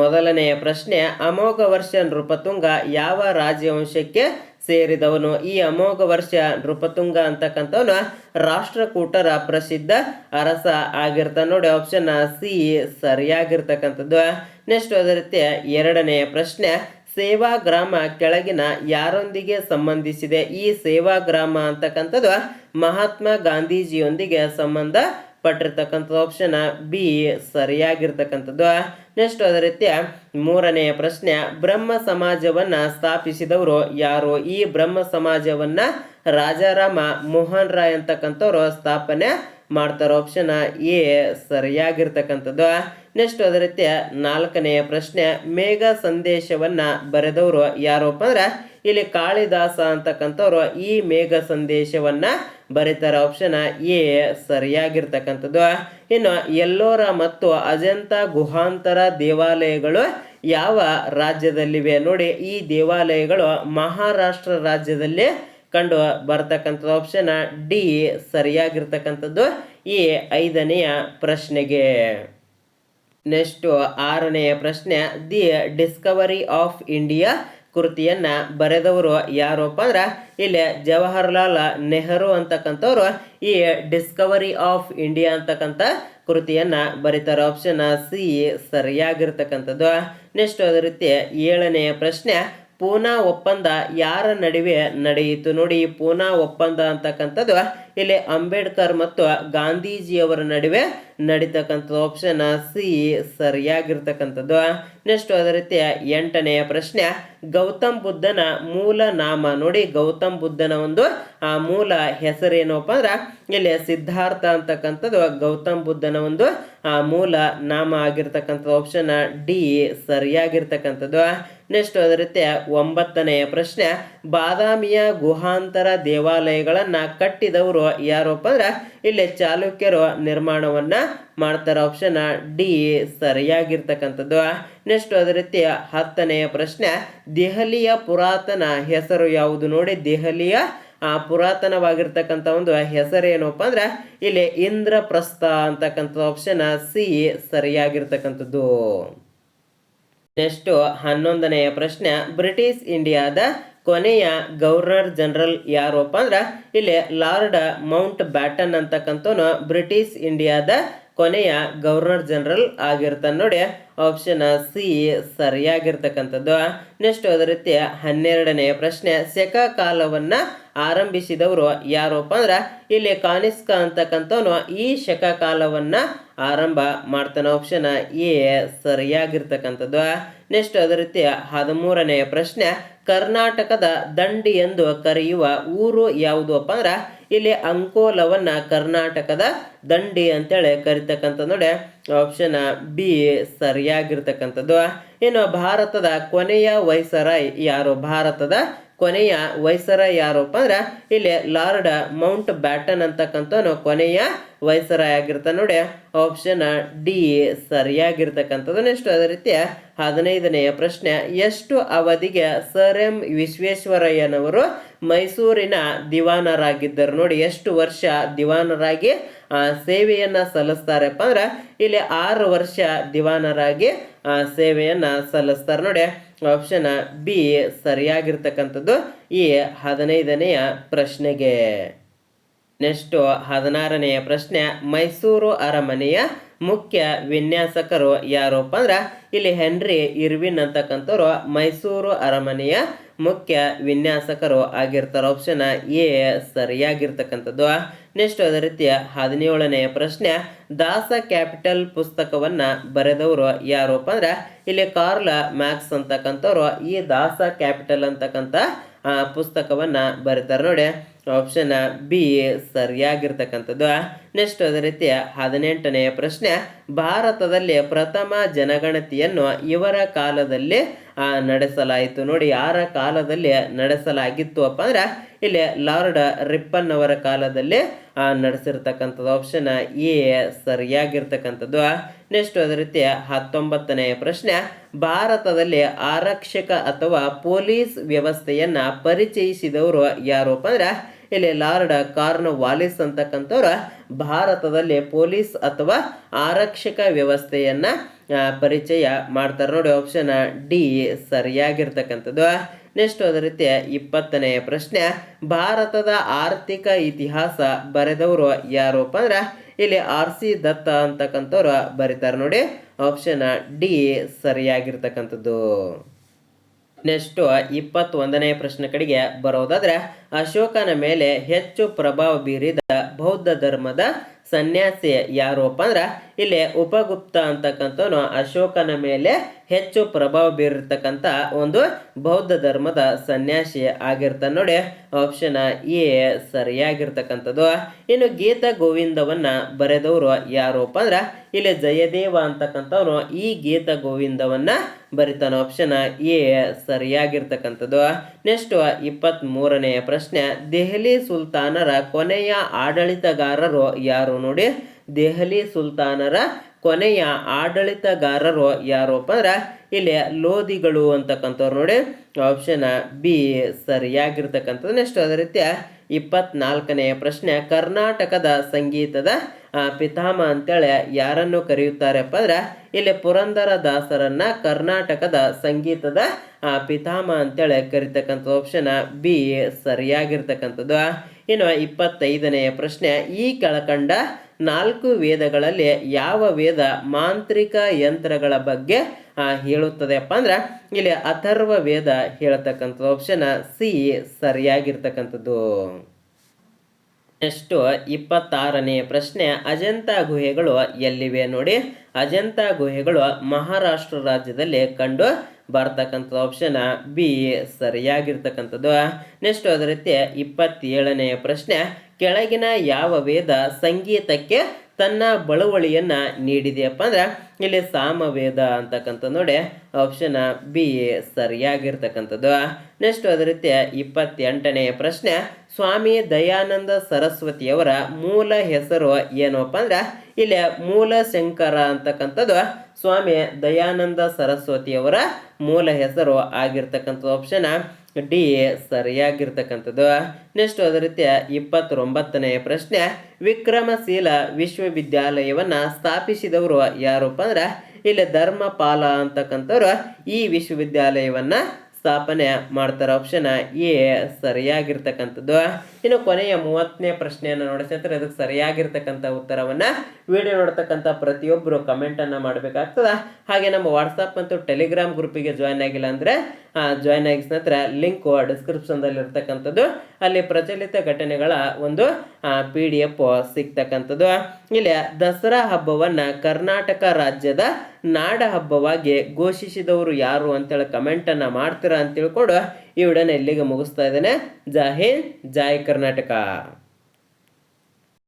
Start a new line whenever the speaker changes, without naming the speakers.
ಮೊದಲನೆಯ ಪ್ರಶ್ನೆ ಅಮೋಘ ವರ್ಷ ನೃಪತುಂಗ ಯಾವ ರಾಜವಂಶಕ್ಕೆ ಸೇರಿದವನು? ಈ ಅಮೋಘ ವರ್ಷ ನೃಪತುಂಗ ಅಂತಕ್ಕಂಥವನು ರಾಷ್ಟ್ರಕೂಟರ ಪ್ರಸಿದ್ಧ ಅರಸ ಆಗಿರ್ತಾನೆ. ನೋಡಿ ಆಪ್ಷನ್ ಸಿ ಸರಿಯಾಗಿರ್ತಕ್ಕಂಥದ್ದು. ನೆಕ್ಸ್ಟ್ ಅದೇ ರೀತಿ ಎರಡನೆಯ ಪ್ರಶ್ನೆ, ಸೇವಾ ಗ್ರಾಮ ಕೆಳಗಿನ ಯಾರೊಂದಿಗೆ ಸಂಬಂಧಿಸಿದೆ? ಈ ಸೇವಾ ಗ್ರಾಮ ಅಂತಕ್ಕಂಥದ್ದು ಮಹಾತ್ಮ ಗಾಂಧೀಜಿಯೊಂದಿಗೆ ಸಂಬಂಧ ಪಟ್ಟಿರ್ತಕ್ಕಂಥದ್ದು ಆಪ್ಷನ್ ಬಿ ಸರಿಯಾಗಿರ್ತಕ್ಕಂಥದ್ದು. ನೆಕ್ಸ್ಟ್ ಅದೇ ರೀತಿಯ ಮೂರನೆಯ ಪ್ರಶ್ನೆ, ಬ್ರಹ್ಮ ಸಮಾಜವನ್ನ ಸ್ಥಾಪಿಸಿದವರು ಯಾರು? ಈ ಬ್ರಹ್ಮ ಸಮಾಜವನ್ನ ರಾಜಾರಾಮ ಮೋಹನ್ ರಾಯ್ ಅಂತಕ್ಕಂಥವ್ರು ಸ್ಥಾಪನೆ ಮಾಡ್ತಾರೆ ಆಪ್ಷನ್ ಎ ಸರಿಯಾಗಿರ್ತಕ್ಕಂಥದ್ದು. ನೆಕ್ಸ್ಟ್ ಅದೇ ರೀತಿಯ ನಾಲ್ಕನೆಯ ಪ್ರಶ್ನೆ, ಮೇಘ ಸಂದೇಶವನ್ನ ಬರೆದವರು ಯಾರಪ್ಪ ಅಂದ್ರೆ, ಇಲ್ಲಿ ಕಾಳಿದಾಸ ಅಂತಕ್ಕಂಥವ್ರು ಈ ಮೇಘ ಸಂದೇಶವನ್ನ ಬರೀತಾರೆ ಆಪ್ಷನ್ ಎ ಸರಿಯಾಗಿರ್ತಕ್ಕಂಥದ್ದು. ಇನ್ನು ಎಲ್ಲೋರ ಮತ್ತು ಅಜಂತ ಗುಹಾಂತರ ದೇವಾಲಯಗಳು ಯಾವ ರಾಜ್ಯದಲ್ಲಿವೆ ನೋಡಿ, ಈ ದೇವಾಲಯಗಳು ಮಹಾರಾಷ್ಟ್ರ ರಾಜ್ಯದಲ್ಲಿ ಕಂಡು ಬರ್ತಕ್ಕಂಥದ್ದು ಆಪ್ಷನ್ ಡಿ ಸರಿಯಾಗಿರ್ತಕ್ಕಂಥದ್ದು. ಈ ಐದನೆಯ ಪ್ರಶ್ನೆಗೆ ನೆಕ್ಸ್ಟು ಆರನೆಯ ಪ್ರಶ್ನೆ, ದಿ ಡಿಸ್ಕವರಿ ಆಫ್ ಇಂಡಿಯಾ ಕೃತಿಯನ್ನ ಬರೆದವರು ಯಾರಪ್ಪ ಅಂದ್ರೆ ಇಲ್ಲಿ ಜವಾಹರ್ಲಾಲ್ ನೆಹರು ಅಂತಕ್ಕಂಥವ್ರು ಈ ಡಿಸ್ಕವರಿ ಆಫ್ ಇಂಡಿಯಾ ಅಂತಕ್ಕಂಥ ಕೃತಿಯನ್ನ ಬರೀತಾರೆ. ಆಪ್ಷನ್ ಸಿ ಸರಿಯಾಗಿರ್ತಕ್ಕಂಥದ್ದು. ನೆಕ್ಸ್ಟ್ ಅದೇ ರೀತಿ ಏಳನೆಯ ಪ್ರಶ್ನೆ, ಪೂನಾ ಒಪ್ಪಂದ ಯಾರ ನಡುವೆ ನಡೆಯಿತು? ನೋಡಿ, ಪೂನಾ ಒಪ್ಪಂದ ಅಂತಕ್ಕಂಥದ್ದು ಇಲ್ಲಿ ಅಂಬೇಡ್ಕರ್ ಮತ್ತು ಗಾಂಧೀಜಿಯವರ ನಡುವೆ ನಡೀತಕ್ಕಂಥದ್ದು. ಆಪ್ಷನ್ ಸಿ ಸರಿಯಾಗಿರ್ತಕ್ಕಂಥದ್ದು. ನೆಕ್ಸ್ಟ್ ಅದೇ ರೀತಿಯ ಎಂಟನೆಯ ಪ್ರಶ್ನೆ, ಗೌತಮ್ ಬುದ್ಧನ ಮೂಲ ನಾಮ. ನೋಡಿ, ಗೌತಮ್ ಬುದ್ಧನ ಒಂದು, ಆ, ಮೂಲ ಹೆಸರೇನಪ್ಪ ಅಂದ್ರೆ, ಇಲ್ಲಿ ಸಿದ್ಧಾರ್ಥ ಅಂತಕ್ಕಂಥದ್ದು ಗೌತಮ್ ಬುದ್ಧನ ಒಂದು, ಆ, ಮೂಲ ನಾಮ ಆಗಿರ್ತಕ್ಕಂಥದ್ದು. Option D ಸರಿಯಾಗಿರ್ತಕ್ಕಂಥದ್ದು. ನೆಕ್ಸ್ಟ್ ಅದೇ ರೀತಿಯ ಒಂಬತ್ತನೆಯ ಪ್ರಶ್ನೆ ಬಾದಾಮಿಯ ಗುಹಾಂತರ ದೇವಾಲಯಗಳನ್ನು ಕಟ್ಟಿದವರು ಯಾರಪ್ಪ ಅಂದ್ರೆ ಇಲ್ಲಿ ಚಾಲುಕ್ಯರು ನಿರ್ಮಾಣವನ್ನ ಮಾಡ್ತಾರೆ ಆಪ್ಷನ್ ಡಿ ಸರಿಯಾಗಿರ್ತಕ್ಕಂಥದ್ದು. ನೆಕ್ಸ್ಟ್ ಅದೇ ರೀತಿ ಹತ್ತನೆಯ ಪ್ರಶ್ನೆ, ದೆಹಲಿಯ ಪುರಾತನ ಹೆಸರು ಯಾವುದು ನೋಡಿ, ದೆಹಲಿಯ, ಆ, ಪುರಾತನವಾಗಿರ್ತಕ್ಕಂಥ ಒಂದು ಹೆಸರೇನಪ್ಪ ಅಂದ್ರೆ ಇಲ್ಲಿ ಇಂದ್ರಪ್ರಸ್ಥ ಅಂತಕ್ಕಂಥ ಆಪ್ಷನ್ ಸಿ ಸರಿಯಾಗಿರ್ತಕ್ಕಂಥದ್ದು. ನೆಕ್ಸ್ಟು ಹನ್ನೊಂದನೆಯ ಪ್ರಶ್ನೆ, ಬ್ರಿಟಿಷ್ ಇಂಡಿಯಾದ ಕೊನೆಯ ಗವರ್ನರ್ ಜನರಲ್ ಯಾರಪ್ಪ ಅಂದ್ರೆ ಇಲ್ಲಿ ಲಾರ್ಡ್ ಮೌಂಟ್ ಬ್ಯಾಟನ್ ಅಂತಕ್ಕಂಥವನು ಬ್ರಿಟಿಷ್ ಇಂಡಿಯಾದ ಕೊನೆಯ ಗವರ್ನರ್ ಜನರಲ್ ಆಗಿರ್ತಾನೆ. ನೋಡಿ ಆಪ್ಷನ್ ಸಿ ಸರಿಯಾಗಿರ್ತಕ್ಕಂಥದ್ದು. ನೆಕ್ಸ್ಟ್ ಅದೇ ರೀತಿ ಹನ್ನೆರಡನೆಯ ಪ್ರಶ್ನೆ, ಸೆಕ ಕಾಲವನ್ನ ಆರಂಭಿಸಿದವರು ಯಾರಪ್ಪ ಅಂದ್ರೆ ಇಲ್ಲಿ ಕಾನಿಸ್ಕ ಅಂತಕ್ಕಂಥವನು ಈ ಶಕ ಕಾಲವನ್ನ ಆರಂಭ ಮಾಡ್ತಾನೆ. ಆಪ್ಷನ್ ಎ ಸರಿಯಾಗಿರ್ತಕ್ಕಂಥದ್ದು. ನೆಕ್ಸ್ಟ್ ಅದೇ ರೀತಿ ಹದಿಮೂರನೆಯ ಪ್ರಶ್ನೆ, ಕರ್ನಾಟಕದ ದಂಡಿ ಎಂದು ಕರೆಯುವ ಊರು ಯಾವುದು ಅಪ್ಪ ಅಂದ್ರೆ, ಇಲ್ಲಿ ಅಂಕೋಲವನ್ನ ಕರ್ನಾಟಕದ ದಂಡಿ ಅಂತೇಳಿ ಕರಿತಕ್ಕಂಥ ನೋಡಿ ಆಪ್ಷನ್ ಬಿ ಸರಿಯಾಗಿರ್ತಕ್ಕಂಥದ್ದು. ಇನ್ನು ಭಾರತದ ಕೊನೆಯ ವೈಸರಾಯ್ ಯಾರು? ಭಾರತದ ಕೊನೆಯ ವೈಸರ ಯಾರಪ್ಪ ಅಂದ್ರೆ ಇಲ್ಲಿ ಲಾರ್ಡ್ ಮೌಂಟ್ ಬ್ಯಾಟನ್ ಅಂತಕ್ಕಂಥವನು ಕೊನೆಯ ವೈಸರಾಯ್ ಆಗಿರ್ತಾನೆ ನೋಡಿ. Option D ಸರಿಯಾಗಿರ್ತಕ್ಕಂಥದ್ದು. ನೆಕ್ಸ್ಟ್ ಅದೇ ರೀತಿಯ ಹದಿನೈದನೆಯ ಪ್ರಶ್ನೆ, ಎಷ್ಟು ಅವಧಿಗೆ ಸರ್ ಎಂ ವಿಶ್ವೇಶ್ವರಯ್ಯನವರು ಮೈಸೂರಿನ ದಿವಾನರಾಗಿದ್ದರು? ನೋಡಿ, ಎಷ್ಟು ವರ್ಷ ದಿವಾನರಾಗಿ ಸೇವೆಯನ್ನ ಸಲ್ಲಿಸ್ತಾರಪ್ಪ ಅಂದ್ರೆ ಇಲ್ಲಿ ಆರು ವರ್ಷ ದಿವಾನರಾಗಿ ಆ, ಸೇವೆಯನ್ನ ಸಲ್ಲಿಸ್ತಾರೆ. ನೋಡಿ ಆಪ್ಷನ್ ಬಿ ಸರಿಯಾಗಿರ್ತಕ್ಕಂಥದ್ದು ಈ ಹದಿನೈದನೆಯ ಪ್ರಶ್ನೆಗೆ. ನೆಕ್ಸ್ಟು ಹದಿನಾರನೆಯ ಪ್ರಶ್ನೆ ಮೈಸೂರು ಅರಮನೆಯ ಮುಖ್ಯ ವಿನ್ಯಾಸಕರು ಯಾರಪ್ಪ ಅಂದ್ರೆ ಇಲ್ಲಿ ಹೆನ್ರಿ ಇರ್ವಿನ್ ಅಂತಕ್ಕಂಥವ್ರು ಮೈಸೂರು ಅರಮನೆಯ ಮುಖ್ಯ ವಿನ್ಯಾಸಕರು ಆಗಿರ್ತಾರೆ. ಆಪ್ಷನ್ ಎ ಸರಿಯಾಗಿರ್ತಕ್ಕಂಥದ್ದು. ನೆಕ್ಸ್ಟ್ ಅದೇ ರೀತಿಯ ಹದಿನೇಳನೆಯ ಪ್ರಶ್ನೆ, ದಾಸ ಕ್ಯಾಪಿಟಲ್ ಪುಸ್ತಕವನ್ನ ಬರೆದವರು ಯಾರಪ್ಪ ಅಂದ್ರೆ, ಇಲ್ಲಿ ಕಾರ್ಲ್ ಮ್ಯಾಕ್ಸ್ ಅಂತಕ್ಕಂಥವ್ರು ಈ ದಾಸ ಕ್ಯಾಪಿಟಲ್ ಅಂತಕ್ಕಂಥ ಪುಸ್ತಕವನ್ನ ಬರೀತಾರೆ ನೋಡಿ. ಆಪ್ಷನ್ ಬಿ ಸರಿಯಾಗಿರ್ತಕ್ಕಂಥದ್ದು. ನೆಕ್ಸ್ಟ್ ಅದೇ ರೀತಿ ಹದಿನೆಂಟನೆಯ ಪ್ರಶ್ನೆ, ಭಾರತದಲ್ಲಿ ಪ್ರಥಮ ಜನಗಣತಿಯನ್ನು ಇವರ ಕಾಲದಲ್ಲಿ ನಡೆಸಲಾಯಿತು. ನೋಡಿ, ಯಾರ ಕಾಲದಲ್ಲಿ ನಡೆಸಲಾಗಿತ್ತು ಅಪ್ಪ ಅಂದ್ರೆ, ಇಲ್ಲಿ ಲಾರ್ಡ್ ರಿಪ್ಪನ್ ಅವರ ಕಾಲದಲ್ಲಿ ನಡೆಸಿರ್ತಕ್ಕಂಥದ್ದು. ಆಪ್ಷನ್ ಎ ಸರಿಯಾಗಿರ್ತಕ್ಕಂಥದ್ದು. ನೆಕ್ಸ್ಟ್ ಅದೇ ರೀತಿ ಹತ್ತೊಂಬತ್ತನೆಯ ಪ್ರಶ್ನೆ, ಭಾರತದಲ್ಲಿ ಆರಕ್ಷಕ ಅಥವಾ ಪೊಲೀಸ್ ವ್ಯವಸ್ಥೆಯನ್ನ ಪರಿಚಯಿಸಿದವರು ಯಾರಪ್ಪ ಅಂದ್ರೆ ಇಲ್ಲಿ ಲಾರ್ಡ್ ಕಾರ್ನ್ ವಾಲಿಸ್ ಅಂತಕ್ಕಂಥವ್ರು ಭಾರತದಲ್ಲಿ ಪೊಲೀಸ್ ಅಥವಾ ಆರಕ್ಷಕ ವ್ಯವಸ್ಥೆಯನ್ನು ಪರಿಚಯ ಮಾಡ್ತಾರೆ. ನೋಡಿ ಆಪ್ಷನ್ ಡಿ ಸರಿಯಾಗಿರ್ತಕ್ಕಂಥದ್ದು. ನೆಕ್ಸ್ಟ್ ಅದೇ ರೀತಿ ಇಪ್ಪತ್ತನೆಯ ಪ್ರಶ್ನೆ. ಭಾರತದ ಆರ್ಥಿಕ ಇತಿಹಾಸ ಬರೆದವರು ಯಾರಪ್ಪ ಅಂದ್ರೆ, ಇಲ್ಲಿ ಆರ್ ಸಿ ದತ್ತ ಅಂತಕ್ಕಂಥವ್ರು ಬರೀತಾರೆ. ನೋಡಿ ಆಪ್ಷನ್ ಡಿ ಸರಿಯಾಗಿರ್ತಕ್ಕಂಥದ್ದು. ನೆಕ್ಸ್ಟು ಇಪ್ಪತ್ತೊಂದನೇ ಪ್ರಶ್ನೆ ಕಡೆಗೆ ಬರೋದಾದ್ರೆ, ಅಶೋಕನ ಮೇಲೆ ಹೆಚ್ಚು ಪ್ರಭಾವ ಬೀರಿದ ಬೌದ್ಧ ಧರ್ಮದ ಸನ್ಯಾಸಿ ಯಾರಪ್ಪ ಅಂದ್ರೆ ಇಲ್ಲಿ ಉಪಗುಪ್ತ ಅಂತಕ್ಕಂಥವನು ಅಶೋಕನ ಮೇಲೆ ಹೆಚ್ಚು ಪ್ರಭಾವ ಬೀರಿರ್ತಕ್ಕಂಥ ಒಂದು ಬೌದ್ಧ ಧರ್ಮದ ಸನ್ಯಾಸಿ ಆಗಿರ್ತಾನೆ. ನೋಡಿ ಆಪ್ಷನ್ ಎ ಸರಿಯಾಗಿರ್ತಕ್ಕಂಥದ್ದು. ಇನ್ನು ಗೀತ ಗೋವಿಂದವನ್ನ ಬರೆದವರು ಯಾರಪ್ಪ ಅಂದ್ರೆ, ಇಲ್ಲಿ ಜಯದೇವ ಅಂತಕ್ಕಂಥವ್ನು ಈ ಗೀತ ಗೋವಿಂದವನ್ನ ಬರಿತಾನೆ. ಆಪ್ಷನ್ ಎ ಸರಿಯಾಗಿರ್ತಕ್ಕಂಥದ್ದು. ನೆಕ್ಸ್ಟ್ ಇಪ್ಪತ್ತ್ ಮೂರನೆಯ ಪ್ರಶ್ನೆ. ದೆಹಲಿ ಸುಲ್ತಾನರ ಕೊನೆಯ ಆಡಳಿತಗಾರರು ಯಾರು ನೋಡಿ? ದೆಹಲಿ ಸುಲ್ತಾನರ ಕೊನೆಯ ಆಡಳಿತಗಾರರು ಯಾರಪ್ಪ ಅಂದ್ರೆ ಇಲ್ಲಿ ಲೋಧಿಗಳು ಅಂತಕ್ಕಂಥವ್ರು ನೋಡಿ. ಆಪ್ಷನ್ ಬಿ ಸರಿಯಾಗಿರ್ತಕ್ಕಂಥದ್ದು ನೆಕ್ಸ್ಟ್ ಅದೇ ರೀತಿಯ ಇಪ್ಪತ್ನಾಲ್ಕನೆಯ ಪ್ರಶ್ನೆ, ಕರ್ನಾಟಕದ ಸಂಗೀತದ ಪಿತಾಮ ಅಂತೇಳಿ ಯಾರನ್ನು ಕರೆಯುತ್ತಾರಪ್ಪ ಅಂದ್ರೆ ಇಲ್ಲಿ ಪುರಂದರ ದಾಸರನ್ನ ಕರ್ನಾಟಕದ ಸಂಗೀತದ ಪಿತಾಮ ಅಂತೇಳಿ ಕರಿತಕ್ಕಂಥ ಆಪ್ಷನ್ ಬಿ ಸರಿಯಾಗಿರ್ತಕ್ಕಂಥದ್ದು. ಇನ್ನು ಇಪ್ಪತ್ತೈದನೆಯ ಪ್ರಶ್ನೆ, ಈ ಕೆಳಕಂಡ ನಾಲ್ಕು ವೇದಗಳಲ್ಲಿ ಯಾವ ವೇದ ಮಾಂತ್ರಿಕ ಯಂತ್ರಗಳ ಬಗ್ಗೆ ಹೇಳುತ್ತದೆ ಹೇಳುತ್ತದೆಪ್ಪ ಅಂದ್ರೆ, ಇಲ್ಲಿ ಅಥರ್ವ ವೇದ ಹೇಳ್ತಕ್ಕಂಥದ್ದು ಆಪ್ಷನ್ ಸಿ ಸರಿಯಾಗಿರ್ತಕ್ಕಂಥದ್ದು. ನೆಕ್ಸ್ಟು ಇಪ್ಪತ್ತಾರನೇ ಪ್ರಶ್ನೆ, ಅಜಂತಾ ಗುಹೆಗಳು ಎಲ್ಲಿವೆ ನೋಡಿ. ಅಜಂತಾ ಗುಹೆಗಳು ಮಹಾರಾಷ್ಟ್ರ ರಾಜ್ಯದಲ್ಲಿ ಕಂಡು ಬರ್ತಕ್ಕಂಥ ಆಪ್ಷನ್ ಬಿ ಸರಿಯಾಗಿರ್ತಕ್ಕಂಥದ್ದು. ನೆಕ್ಸ್ಟ್ ಅದೇ ರೀತಿ ಇಪ್ಪತ್ತೇಳನೆಯ ಪ್ರಶ್ನೆ. ಕೆಳಗಿನ ಯಾವ ವೇದ ಸಂಗೀತಕ್ಕೆ ತನ್ನ ಬಳುವಳಿಯನ್ನ ನೀಡಿದೆಯಪ್ಪ ಅಂದ್ರೆ ಇಲ್ಲಿ ಸಾಮವೇದ ಅಂತಕ್ಕಂಥ ನೋಡಿ. ಆಪ್ಷನ್ ಬಿ ಸರಿಯಾಗಿರ್ತಕ್ಕಂಥದ್ದು. ನೆಕ್ಸ್ಟ್ ಅದೇ ರೀತಿ ಇಪ್ಪತ್ತೆಂಟನೆಯ ಪ್ರಶ್ನೆ. ಸ್ವಾಮಿ ದಯಾನಂದ ಸರಸ್ವತಿಯವರ ಮೂಲ ಹೆಸರು ಏನಪ್ಪ ಅಂದ್ರೆ ಇಲ್ಲಿ ಮೂಲ ಶಂಕರ ಅಂತಕ್ಕಂಥದ್ದು. ಸ್ವಾಮಿ ದಯಾನಂದ ಸರಸ್ವತಿಯವರ ಮೂಲ ಹೆಸರು ಆಗಿರ್ತಕ್ಕಂಥದ್ದು ಆಪ್ಷನ್ ಡಿ ಸರಿಯಾಗಿರ್ತಕ್ಕಂಥದ್ದು. ನೆಕ್ಸ್ಟ್ ಅದೇ ರೀತಿಯ ಇಪ್ಪತ್ತೊಂಬತ್ತನೆಯ ಪ್ರಶ್ನೆ, ವಿಕ್ರಮಶೀಲ ವಿಶ್ವವಿದ್ಯಾಲಯವನ್ನ ಸ್ಥಾಪಿಸಿದವರು ಯಾರಪ್ಪ ಅಂದ್ರೆ, ಇಲ್ಲಿ ಧರ್ಮಪಾಲ ಅಂತಕ್ಕಂಥವ್ರು ಈ ವಿಶ್ವವಿದ್ಯಾಲಯವನ್ನ ಸ್ಥಾಪನೆ ಮಾಡ್ತಾರೆ ಆಪ್ಷನ್ ಎ ಸರಿಯಾಗಿರ್ತಕ್ಕಂಥದ್ದು. ಇನ್ನು ಕೊನೆಯ ಮೂವತ್ತನೇ ಪ್ರಶ್ನೆಯನ್ನು ನೋಡಿ ಸ್ನೇಹಿತರೆ ಅದಕ್ಕೆ ಸರಿಯಾಗಿರ್ತಕ್ಕಂಥ ಉತ್ತರವನ್ನ ವಿಡಿಯೋ ನೋಡ್ತಕ್ಕಂಥ ಪ್ರತಿಯೊಬ್ಬರು ಕಮೆಂಟನ್ನು ಮಾಡಬೇಕಾಗ್ತದ. ಹಾಗೆ ನಮ್ಮ ವಾಟ್ಸಪ್ ಮತ್ತು ಟೆಲಿಗ್ರಾಮ್ ಗ್ರೂಪಿಗೆ ಜಾಯ್ನ್ ಆಗಿಲ್ಲ ಅಂದರೆ ಜಾಯ್ನ್ ಆಗಿ ಲಿಂಕ್ ಲಿಂಕು ಡಿಸ್ಕ್ರಿಪ್ಷನ್ದಲ್ಲಿ ಇರ್ತಕ್ಕಂಥದ್ದು, ಅಲ್ಲಿ ಪ್ರಚಲಿತ ಘಟನೆಗಳ ಒಂದು ಪಿ ಡಿ ಎಫ್ ಸಿಗ್ತಕ್ಕಂಥದ್ದು. ಇಲ್ಲಿ ದಸರಾ ಹಬ್ಬವನ್ನ ಕರ್ನಾಟಕ ರಾಜ್ಯದ ನಾಡ ಹಬ್ಬವಾಗಿ ಘೋಷಿಸಿದವರು ಯಾರು ಅಂತೇಳಿ ಕಮೆಂಟನ್ನು ಮಾಡ್ತೀರಾ ಅಂತ ತಿಳ್ಕೊಂಡು ಈ ವಿಡಿಯೋನ ಇಲ್ಲಿಗೆ ಮುಗಿಸ್ತಾ ಇದ್ದೇನೆ. ಜೈ ಜಾಯ್ ಕರ್ನಾಟಕ.